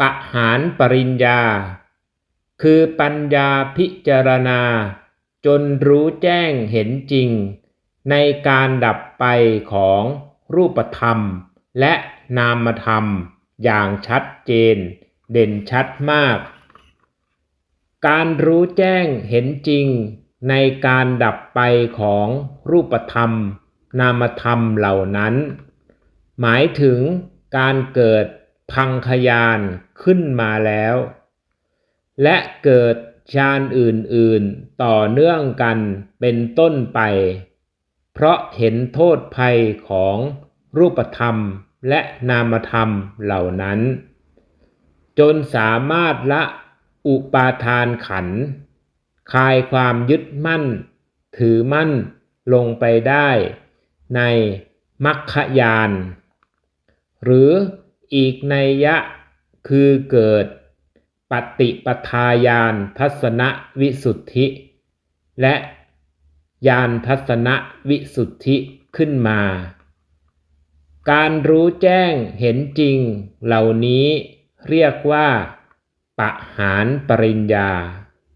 ปะหารปริญญา คือปัญญาพิจารณา จนรู้แจ้งเห็นจริง ในการดับไปของรูปธรรม และนามธรรมอย่างชัดเจน เด่นชัดมาก การรู้แจ้งเห็นจริง ในการดับไปของรูปธรรม นามธรรมเหล่านั้น หมายถึงการเกิด พังคยานขึ้นมาแล้ว และเกิดฌานอื่นๆต่อเนื่องกันเป็นต้นไป เพราะเห็นโทษภัยของรูปธรรมและนามธรรมเหล่านั้น จนสามารถละอุปาทานขัน คลายความยึดมั่น ถือมั่นลงไปได้ในมัคคยาน หรือ อีกในยะคือเกิดปฏิปทาญาณทัศนวิสุทธิ และญาณทัศนวิสุทธิขึ้นมา การรู้แจ้งเห็นจริงเหล่านี้เรียกว่าปะหารปริญญา